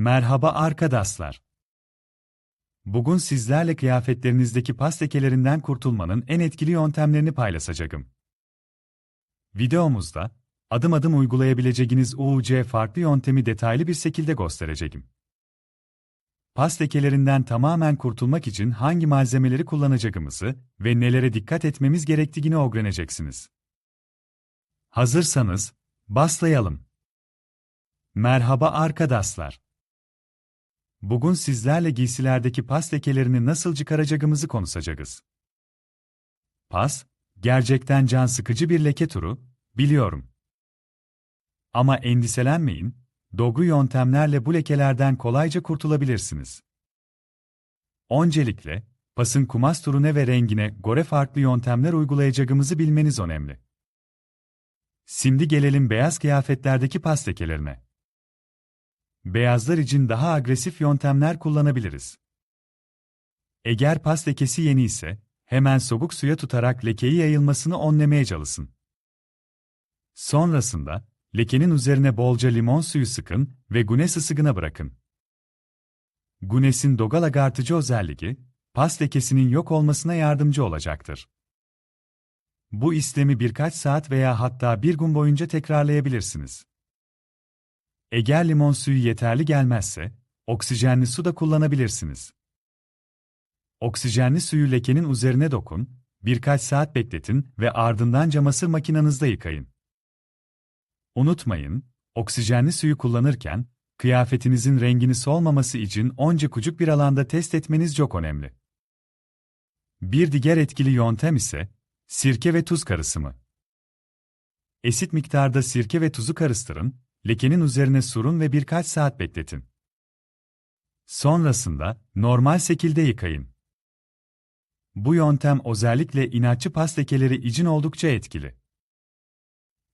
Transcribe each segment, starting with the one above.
Merhaba arkadaşlar. Bugün sizlerle kıyafetlerinizdeki pas lekelerinden kurtulmanın en etkili yöntemlerini paylaşacağım. Videomuzda, adım adım uygulayabileceğiniz UC farklı yöntemi detaylı bir şekilde göstereceğim. Pas lekelerinden tamamen kurtulmak için hangi malzemeleri kullanacağımızı ve nelere dikkat etmemiz gerektiğini öğreneceksiniz. Hazırsanız, başlayalım. Merhaba arkadaşlar. Bugün sizlerle giysilerdeki pas lekelerini nasıl çıkaracağımızı konuşacağız. Pas, gerçekten can sıkıcı bir leke turu, biliyorum. Ama endişelenmeyin, doğru yöntemlerle bu lekelerden kolayca kurtulabilirsiniz. Öncelikle, pasın kumaş turuna ve rengine göre farklı yöntemler uygulayacağımızı bilmeniz önemli. Şimdi gelelim beyaz kıyafetlerdeki pas lekelerine. Beyazlar için daha agresif yöntemler kullanabiliriz. Eğer pas lekesi yeni ise, hemen soğuk suya tutarak lekeyi yayılmasını önlemeye çalışın. Sonrasında, lekenin üzerine bolca limon suyu sıkın ve güneş ısıgına bırakın. Güneşin dogal agartıcı özelliği, pas lekesinin yok olmasına yardımcı olacaktır. Bu işlemi birkaç saat veya hatta bir gün boyunca tekrarlayabilirsiniz. Eğer limon suyu yeterli gelmezse, oksijenli su da kullanabilirsiniz. Oksijenli suyu lekenin üzerine dokun, birkaç saat bekletin ve ardından camasır makinenizde yıkayın. Unutmayın, oksijenli suyu kullanırken, kıyafetinizin rengini solmaması için önce küçük bir alanda test etmeniz çok önemli. Bir diğer etkili yöntem ise, sirke ve tuz karışımı. Esit miktarda sirke ve tuzu karıştırın, lekenin üzerine surun ve birkaç saat bekletin. Sonrasında, normal şekilde yıkayın. Bu yöntem özellikle inatçı pas lekeleri için oldukça etkili.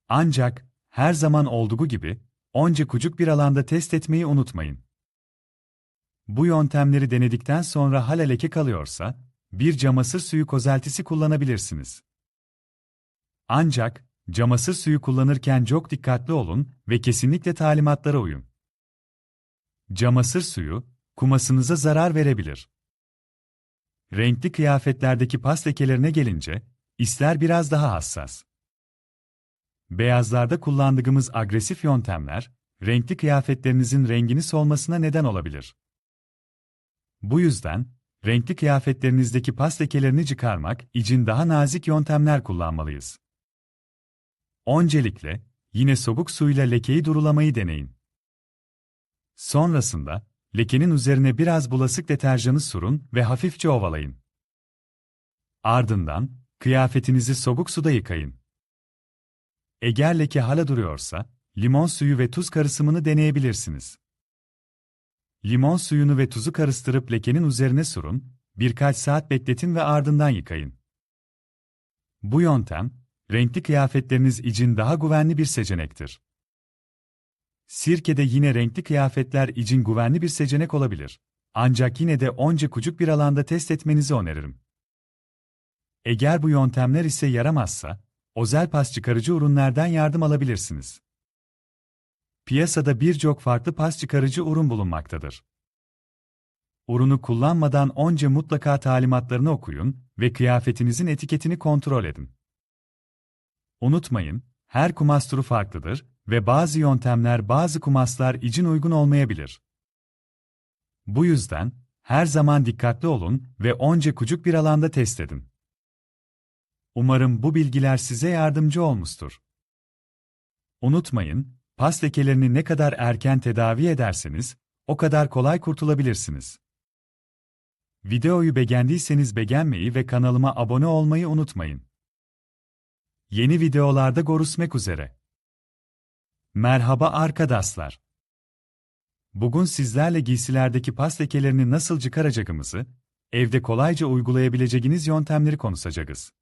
Ancak, her zaman olduğu gibi, önce küçük bir alanda test etmeyi unutmayın. Bu yöntemleri denedikten sonra hala leke kalıyorsa, bir camasır suyu kozeltisi kullanabilirsiniz. Ancak, camasır suyu kullanırken çok dikkatli olun ve kesinlikle talimatlara uyun. Camasır suyu, kumasınıza zarar verebilir. Renkli kıyafetlerdeki pas lekelerine gelince, isler biraz daha hassas. Beyazlarda kullandığımız agresif yöntemler, renkli kıyafetlerinizin rengini solmasına neden olabilir. Bu yüzden, renkli kıyafetlerinizdeki pas lekelerini çıkarmak için daha nazik yöntemler kullanmalıyız. Öncelikle, yine soğuk suyla lekeyi durulamayı deneyin. Sonrasında, lekenin üzerine biraz bulaşık deterjanı surun ve hafifçe ovalayın. Ardından, kıyafetinizi soğuk suda yıkayın. Eğer leke hala duruyorsa, limon suyu ve tuz karışımını deneyebilirsiniz. Limon suyunu ve tuzu karıştırıp lekenin üzerine surun, birkaç saat bekletin ve ardından yıkayın. Bu yöntem, renkli kıyafetleriniz için daha güvenli bir seçenektir. Sirke de yine renkli kıyafetler için güvenli bir seçenek olabilir. Ancak yine de onca küçük bir alanda test etmenizi öneririm. Eğer bu yöntemler ise yaramazsa, özel pas çıkarıcı ürünlerden yardım alabilirsiniz. Piyasada birçok farklı pas çıkarıcı ürün bulunmaktadır. Ürünü kullanmadan önce mutlaka talimatlarını okuyun ve kıyafetinizin etiketini kontrol edin. Unutmayın, her kumaş turu farklıdır ve bazı yöntemler bazı kumaslar için uygun olmayabilir. Bu yüzden, her zaman dikkatli olun ve onca küçük bir alanda test edin. Umarım bu bilgiler size yardımcı olmuştur. Unutmayın, pas lekelerini ne kadar erken tedavi ederseniz, o kadar kolay kurtulabilirsiniz. Videoyu beğendiyseniz beğenmeyi ve kanalıma abone olmayı unutmayın. Yeni videolarda görüşmek üzere. Merhaba arkadaşlar. Bugün sizlerle giysilerdeki pas lekelerini nasıl çıkaracağımızı, evde kolayca uygulayabileceğiniz yöntemleri konuşacağız.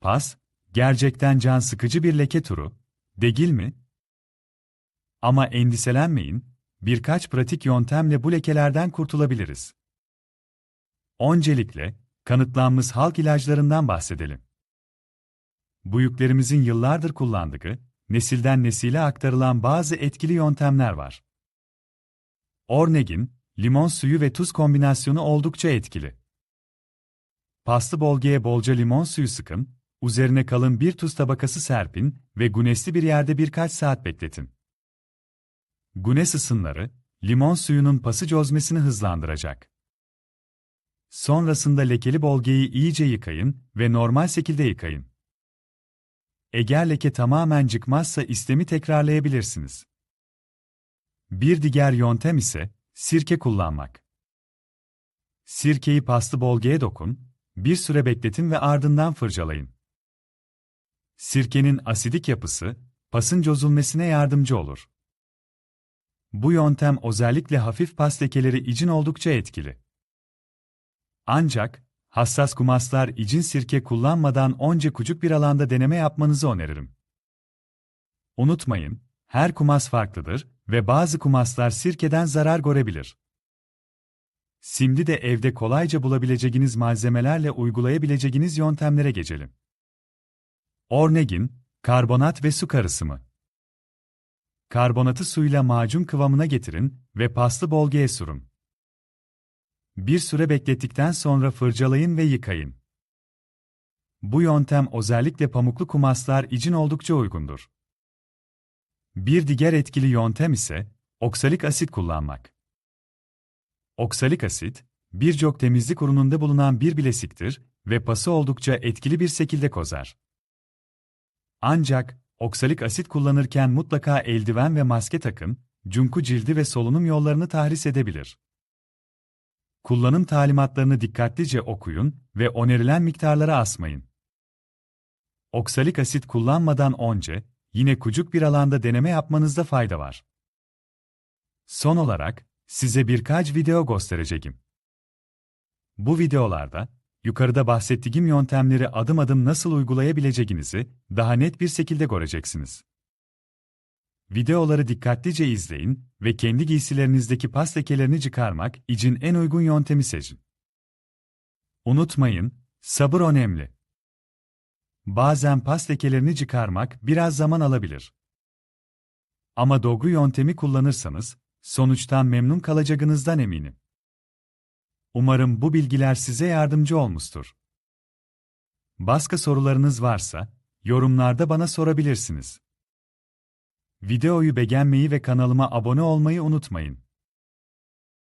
Pas, gerçekten can sıkıcı bir leke turu, değil mi? Ama endişelenmeyin, birkaç pratik yöntemle bu lekelerden kurtulabiliriz. Öncelikle, kanıtlanmış halk ilaçlarından bahsedelim. Büyüklerimizin yıllardır kullandığı, nesilden nesile aktarılan bazı etkili yöntemler var. Ornegin, limon suyu ve tuz kombinasyonu oldukça etkili. Paslı bolgeye bolca limon suyu sıkın, üzerine kalın bir tuz tabakası serpin ve güneşli bir yerde birkaç saat bekletin. Güneş ısınları, limon suyunun pası çözmesini hızlandıracak. Sonrasında lekeli bolgeyi iyice yıkayın ve normal şekilde yıkayın. Eğer leke tamamen çıkmazsa istemi tekrarlayabilirsiniz. Bir diğer yöntem ise sirke kullanmak. Sirkeyi paslı bolgeye dokun, bir süre bekletin ve ardından fırçalayın. Sirkenin asidik yapısı, pasın çözülmesine yardımcı olur. Bu yöntem özellikle hafif pas lekeleri için oldukça etkili. Ancak, hassas kumaslar için sirke kullanmadan önce küçük bir alanda deneme yapmanızı öneririm. Unutmayın, her kumas farklıdır ve bazı kumaslar sirkeden zarar görebilir. Şimdi de evde kolayca bulabileceğiniz malzemelerle uygulayabileceğiniz yöntemlere geçelim. Ornegin, karbonat ve su karışımı. Karbonatı suyla macun kıvamına getirin ve paslı bolgeye sürün. Bir süre beklettikten sonra fırçalayın ve yıkayın. Bu yöntem özellikle pamuklu kumaslar için oldukça uygundur. Bir diğer etkili yöntem ise oksalik asit kullanmak. Oksalik asit, birçok temizlik ürününde bulunan bir bilesiktir ve pası oldukça etkili bir şekilde kozar. Ancak, oksalik asit kullanırken mutlaka eldiven ve maske takın, çünkü cildi ve solunum yollarını tahris edebilir. Kullanım talimatlarını dikkatlice okuyun ve önerilen miktarlara asmayın. Oksalik asit kullanmadan önce, yine küçük bir alanda deneme yapmanızda fayda var. Son olarak, size birkaç video göstereceğim. Bu videolarda, yukarıda bahsettiğim yöntemleri adım adım nasıl uygulayabileceğinizi daha net bir şekilde göreceksiniz. Videoları dikkatlice izleyin ve kendi giysilerinizdeki pas lekelerini çıkarmak için en uygun yöntemi seçin. Unutmayın, sabır önemli. Bazen pas lekelerini çıkarmak biraz zaman alabilir. Ama doğru yöntemi kullanırsanız, sonuçtan memnun kalacağınızdan eminim. Umarım bu bilgiler size yardımcı olmuştur. Başka sorularınız varsa, yorumlarda bana sorabilirsiniz. Videoyu beğenmeyi ve kanalıma abone olmayı unutmayın.